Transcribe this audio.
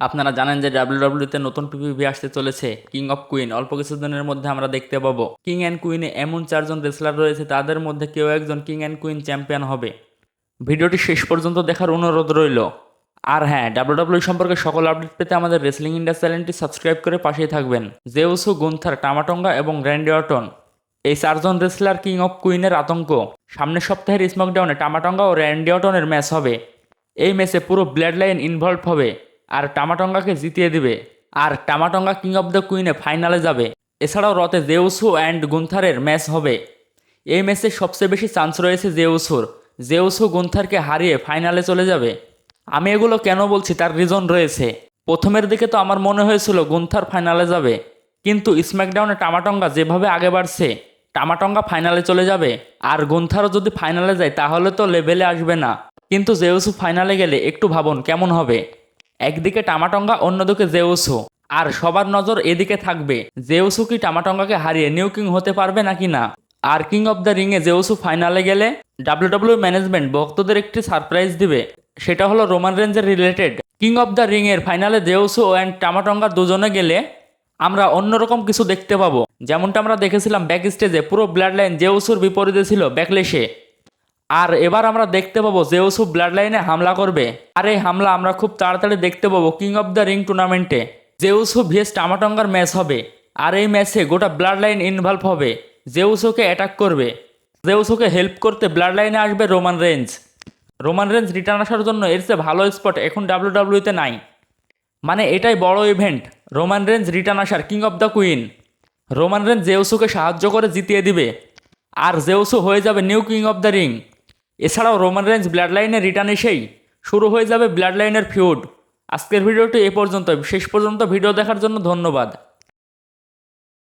আপনারা জানেন যে ডাব্লিউডাব্লিউতে নতুন পিপিভি আসতে চলেছে কিং অফ কুইন অল্প কিছুদিনের মধ্যে আমরা দেখতে পাবো। কিং অ্যান্ড কুইনে এমন চারজন রেসলার রয়েছে, তাদের মধ্যে কেউ একজন কিং অ্যান্ড কুইন চ্যাম্পিয়ন হবে। ভিডিওটি শেষ পর্যন্ত দেখার অনুরোধ রইল। আর হ্যাঁ ডাব্লিউডাব্লিউ সম্পর্কে সকল আপডেট পেতে আমাদের রেসলিং ইন্ডিয়া চ্যানেলটি সাবস্ক্রাইব করে পাশেই থাকবেন। জেউসু গুন্থার টামাটঙ্গা এবং র্যান্ডি অটন এই চারজন রেসলার কিং অফ কুইনের আতঙ্ক। সামনের সপ্তাহের স্মকডাউনে টামাটঙ্গা ও র্যান্ডি অটনের ম্যাচ হবে। এই ম্যাচে পুরো ব্লাড লাইন ইনভলভ হবে। আর টামাটঙ্গাকে জিতিয়ে দিবে। আর Tama Tonga King of the কুইনে ফাইনালে যাবে। এছাড়াও রতে জেউসু অ্যান্ড গুন্থারের ম্যাচ হবে। এই ম্যাচে সবচেয়ে বেশি চান্স রয়েছে জেউসুর জেউসু গুন্থারকে হারিয়ে ফাইনালে চলে যাবে। আমি এগুলো কেন বলছি তার রিজন রয়েছে। প্রথমের দিকে তো আমার মনে হয়েছিল গুন্থার ফাইনালে যাবে। কিন্তু স্ম্যাকডাউনে টামাটঙ্গা যেভাবে আগে বাড়ছে, টামাটঙ্গা ফাইনালে চলে যাবে। আর গুন্থারও যদি ফাইনালে যায়, তাহলে তো লেভেলে আসবে না। কিন্তু জেউসু ফাইনালে গেলে একটু ভাবুন কেমন হবে। একদিকে টামাটঙ্গা, অন্যদিকে জেউসু আর সবার নজর এদিকে থাকবে জেউসু কি টামাটঙ্গাকে হারিয়ে নিউ কিং হতে পারবে নাকি না? আর কিং অফ দ্য রিংয়ে জেউসু ফাইনালে গেলে ডাব্লিউডাব্লিউ ম্যানেজমেন্ট ভক্তদের একটি সারপ্রাইজ দিবে, সেটা হলো রোমান রেঞ্জের related. King of the Ring এর ফাইনালে দেউসু অ্যান্ড টামাটঙ্গা দুজনে গেলে আমরা অন্যরকম কিছু দেখতে পাবো। যেমনটা আমরা দেখেছিলাম ব্যাক স্টেজে পুরো ব্লাড লাইন জেউসুর বিপরীতে ছিল ব্যাকলেশে আর এবার আমরা দেখতে পাবো জেউসু ব্লাড লাইনে হামলা করবে। আর এই হামলা আমরা খুব তাড়াতাড়ি দেখতে পাবো কিং অফ দ্য রিং টুর্নামেন্টে জেউসু ভিএস টামাটঙ্গার ম্যাচ হবে, আর এই ম্যাচে গোটা ব্লাড লাইন ইনভলভ হবে জেউসোকে অ্যাটাক করবে জেউসোকে হেল্প করতে ব্লাড লাইনে আসবে Roman Reigns Roman Reigns return আসার জন্য এর চেয়ে ভালো স্পট এখন ডাব্লিউডাব্লিউতে নাই। মানে এটাই বড় ইভেন্ট রোমান রেঞ্জ রিটার্ন আসার King of the Queen Roman Reigns জেউসুকে সাহায্য করে জিতিয়ে দিবে, আর জেউসু হয়ে যাবে new King of the Ring এছাড়াও রোমান রেঞ্জ ব্লাড লাইনের রিটার্ন এসেই শুরু হয়ে যাবে ব্লাড লাইনের ফিউড আজকের ভিডিওটি এ পর্যন্ত শেষ পর্যন্ত ভিডিও দেখার জন্য ধন্যবাদ।